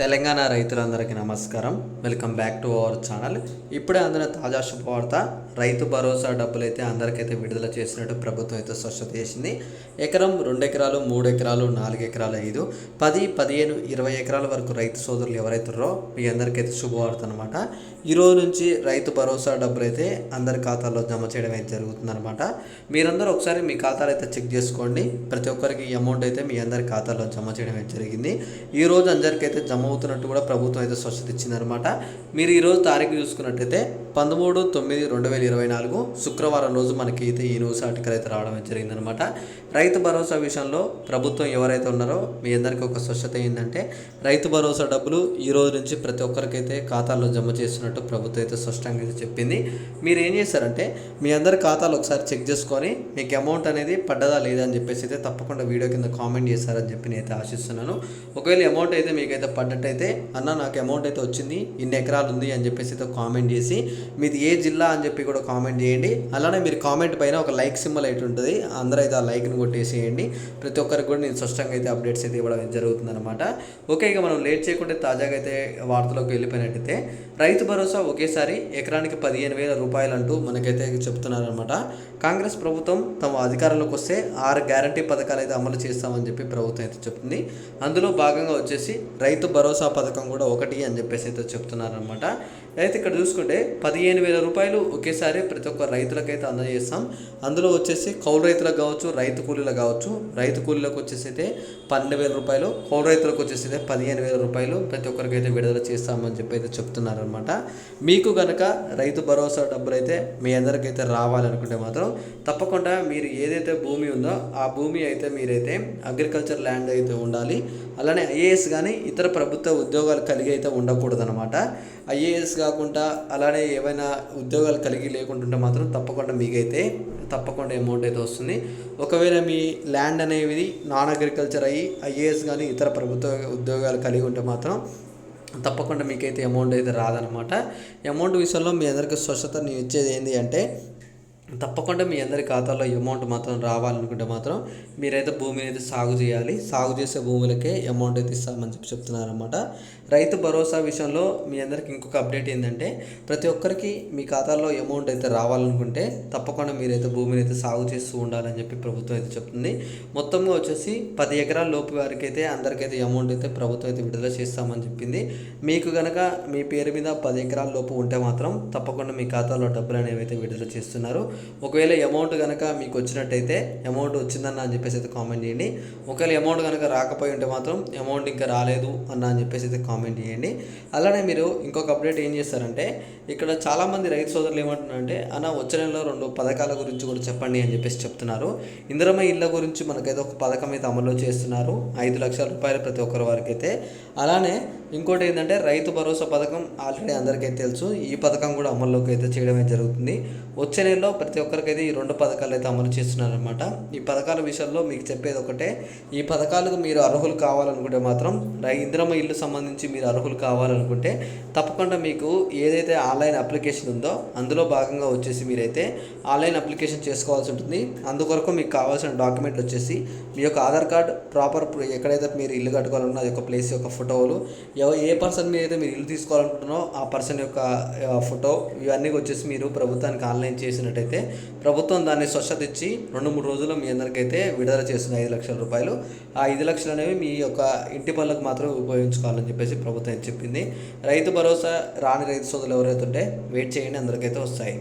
తెలంగాణ రైతులందరికీ నమస్కారం. Welcome back to our channel ఇప్పుడే అందిన తాజా శుభవార్త రైతు భరోసా డబ్బులు అయితే అందరికైతే విడుదల చేసినట్టు ప్రభుత్వం అయితే స్పష్టత చేసింది. ఎకరం రెండు ఎకరాలు మూడు ఎకరాలు నాలుగు ఎకరాలు ఐదు పది పదిహేను ఇరవై ఎకరాల వరకు రైతు సోదరులు ఎవరైతున్నారో మీ అందరికైతే శుభవార్త అనమాట ఈ రోజు నుంచి రైతు భరోసా డబ్బులు అయితే అందరి ఖాతాల్లో జమ చేయడం అయితే జరుగుతుందన్నమాట. మీరందరూ ఒకసారి మీ ఖాతాలు అయితే చెక్ చేసుకోండి. ప్రతి ఒక్కరికి అమౌంట్ అయితే మీ అందరి ఖాతాలో జమ చేయడం అయితే జరిగింది. ఈ రోజు అందరికైతే జమ అవుతున్నట్టు కూడా ప్రభుత్వం అయితే స్వచ్ఛత ఇచ్చిందనమాట మీరు ఈరోజు తారీఖు చూసుకున్నట్టయితే పంతొమ్మిది తొమ్మిది రెండు వేల ఇరవై నాలుగు శుక్రవారం రోజు మనకి అయితే ఈ న్యూస్ ఆర్టికల్ అయితే రావడం జరిగిందనమాట రైతు భరోసా విషయంలో ప్రభుత్వం ఎవరైతే ఉన్నారో మీ అందరికీ ఒక స్వచ్ఛత ఏంటంటే రైతు భరోసా డబ్బులు ఈ రోజు నుంచి ప్రతి ఒక్కరికైతే ఖాతాల్లో జమ చేస్తున్నట్టు ప్రభుత్వం అయితే స్పష్టంగా అయితే చెప్పింది. మీరు ఏం చేశారంటే మీ అందరి ఖాతాలు ఒకసారి చెక్ చేసుకొని మీకు అమౌంట్ అనేది పడ్డదా లేదా అని చెప్పేసి అయితే తప్పకుండా వీడియో కింద కామెంట్ చేశారని చెప్పి నేను అయితే ఆశిస్తున్నాను. ఒకవేళ అమౌంట్ అయితే మీకైతే పడ్డట్టయితే అన్న నాకు అమౌంట్ అయితే వచ్చింది ఇన్ని ఎకరాలు ఉంది అని చెప్పేసి అయితే కామెంట్ చేసి మీది ఏ జిల్లా అని చెప్పి కూడా కామెంట్ చేయండి. అలానే మీరు కామెంట్ పైన ఒక లైక్ సింబల్ అయితే ఉంటుంది. అందరూ అయితే ఆ లైక్ని కొట్టేసేయండి. ప్రతి ఒక్కరికి కూడా నేను స్పష్టంగా అయితే అప్డేట్స్ అయితే ఇవ్వడం జరుగుతుంది అనమాట ఓకే ఇక మనం లేట్ చేయకుండా తాజాగా అయితే వార్తలోకి వెళ్ళిపోయినట్టయితే రైతు భరోసా ఒకేసారి ఎకరానికి పదిహేను వేల రూపాయలు అంటూ మనకైతే చెప్తున్నారనమాట కాంగ్రెస్ ప్రభుత్వం తమ అధికారంలోకి వస్తే ఆరు గ్యారంటీ పథకాలు అయితే అమలు చేస్తామని చెప్పి ప్రభుత్వం అయితే చెప్తుంది. అందులో భాగంగా వచ్చేసి రైతు భరోసా పథకం కూడా ఒకటి అని చెప్పేసి అయితే చెప్తున్నారనమాట అయితే ఇక్కడ చూసుకుంటే పదిహేను వేల రూపాయలు ఒకేసారి ప్రతి ఒక్క రైతులకైతే అందజేస్తాం. అందులో వచ్చేసి కౌలు రైతులకు కావచ్చు రైతు కూలీలకు కావచ్చు రైతు కూలీలకు వచ్చేసి అయితే పన్నెండు వేల రూపాయలు కౌలు రైతులకు వచ్చేసి అయితే పదిహేను వేల రూపాయలు ప్రతి ఒక్కరికైతే విడుదల చేస్తామని చెప్పి అయితే చెప్తున్నారనమాట మీకు కనుక రైతు భరోసా డబ్బులు అయితే మీ అందరికైతే రావాలనుకుంటే మాత్రం తప్పకుండా మీరు ఏదైతే భూమి ఉందో ఆ భూమి అయితే మీరైతే అగ్రికల్చర్ ల్యాండ్ అయితే ఉండాలి. అలానే ఐఏఎస్ కానీ ఇతర ప్రభుత్వ ఉద్యోగాలు కలిగి అయితే ఉండకూడదు అనమాట ఐఏఎస్ కాకుండా అలానే ఏమైనా ఉద్యోగాలు కలిగి లేకుంటుంటే మాత్రం తప్పకుండా మీకైతే తప్పకుండా అమౌంట్ అయితే వస్తుంది. ఒకవేళ మీ ల్యాండ్ అనేది నాన్ అగ్రికల్చర్ అయ్యి ఐఏఎస్ కానీ ఇతర ప్రభుత్వ ఉద్యోగాలు కలిగి ఉంటే మాత్రం తప్పకుండా మీకైతే అమౌంట్ అయితే రాదనమాట అమౌంట్ విషయంలో మీ అందరికీ స్వచ్ఛత నేను ఇచ్చేది ఏంటి అంటే తప్పకుండా మీ అందరి ఖాతాలో అమౌంట్ మాత్రం రావాలనుకుంటే మాత్రం మీరైతే భూమిని అయితే సాగు చేయాలి. సాగు చేసే భూములకే అమౌంట్ అయితే ఇస్తామని చెప్పి చెప్తున్నారనమాట రైతు భరోసా విషయంలో మీ అందరికి ఇంకొక అప్డేట్ ఏంటంటే ప్రతి ఒక్కరికి మీ ఖాతాలో అమౌంట్ అయితే రావాలనుకుంటే తప్పకుండా మీరైతే భూమిని అయితే సాగు చేస్తూ ఉండాలని చెప్పి ప్రభుత్వం అయితే చెప్తుంది. మొత్తంగా వచ్చేసి పది ఎకరాల లోపు వారికి అయితే అందరికైతే అమౌంట్ అయితే ప్రభుత్వం అయితే విడుదల చేస్తామని చెప్పింది. మీకు కనుక మీ పేరు మీద పది ఎకరాల లోపు ఉంటే మాత్రం తప్పకుండా మీ ఖాతాలో డబ్బులు అనేవి అయితే విడుదల చేస్తున్నారు. ఒకవేళ అమౌంట్ కనుక మీకు వచ్చినట్టయితే అమౌంట్ వచ్చిందన్న అని చెప్పేసి అయితే కామెంట్ చేయండి. ఒకవేళ అమౌంట్ కనుక రాకపోయి ఉంటే మాత్రం అమౌంట్ ఇంకా రాలేదు అన్న అని చెప్పేసి అయితే కామెంట్ చేయండి. అలానే మీరు ఇంకొక అప్డేట్ ఏం చేస్తారంటే ఇక్కడ చాలామంది రైతు సోదరులు ఏమంటున్నారంటే అన్న వచ్చే నెలలో రెండు పథకాల గురించి కూడా చెప్పండి అని చెప్పేసి చెప్తున్నారు. ఇందిరమ్మ ఇళ్ళ గురించి మనకైతే ఒక పథకం అయితే అమలు చేస్తున్నారు. ఐదు లక్షల రూపాయలు ప్రతి ఒక్కరి వారికి అయితే అలానే ఇంకోటి ఏంటంటే రైతు భరోసా పథకం ఆల్రెడీ అందరికీ తెలుసు. ఈ పథకం కూడా అమల్లోకి అయితే చేయడం జరుగుతుంది. వచ్చే నెలలో ప్రతి ఒక్కరికైతే ఈ రెండు పథకాలు అయితే అమలు చేస్తున్నారనమాట ఈ పథకాల విషయంలో మీకు చెప్పేది ఒకటే. ఈ పథకాలకు మీరు అర్హులు కావాలనుకుంటే మాత్రం ఇంద్రమ ఇల్లు సంబంధించి మీరు అర్హులు కావాలనుకుంటే తప్పకుండా మీకు ఏదైతే ఆన్లైన్ అప్లికేషన్ ఉందో అందులో భాగంగా వచ్చేసి మీరైతే ఆన్లైన్ అప్లికేషన్ చేసుకోవాల్సి ఉంటుంది. అందుకొరకు మీకు కావాల్సిన డాక్యుమెంట్లు వచ్చేసి మీ యొక్క ఆధార్ కార్డ్ ప్రాపర్ ఎక్కడైతే మీరు ఇల్లు కట్టుకోవాలన్నా అది యొక్క ప్లేస్ యొక్క ఫోటోలు ఏ పర్సన్ మీద అయితే మీరు ఇల్లు తీసుకోవాలనుకుంటున్నారో ఆ పర్సన్ యొక్క ఫోటో ఇవన్నీ వచ్చేసి మీరు ప్రభుత్వానికి ఆన్లైన్ చేసినట్టయితే ప్రభుత్వం దాన్ని స్వచ్ఛత ఇచ్చి రెండు మూడు రోజుల్లో మీ అందరికైతే విడుదల చేస్తుంది ఐదు లక్షల రూపాయలు. ఆ ఐదు లక్షలు అనేవి మీ యొక్క ఇంటి పనులకు మాత్రమే ఉపయోగించుకోవాలని చెప్పేసి ప్రభుత్వం చెప్పింది. రైతు భరోసా రాని రైతు సోదరులు ఎవరైతే ఉంటే వెయిట్ చేయండి అందరికైతే వస్తాయి.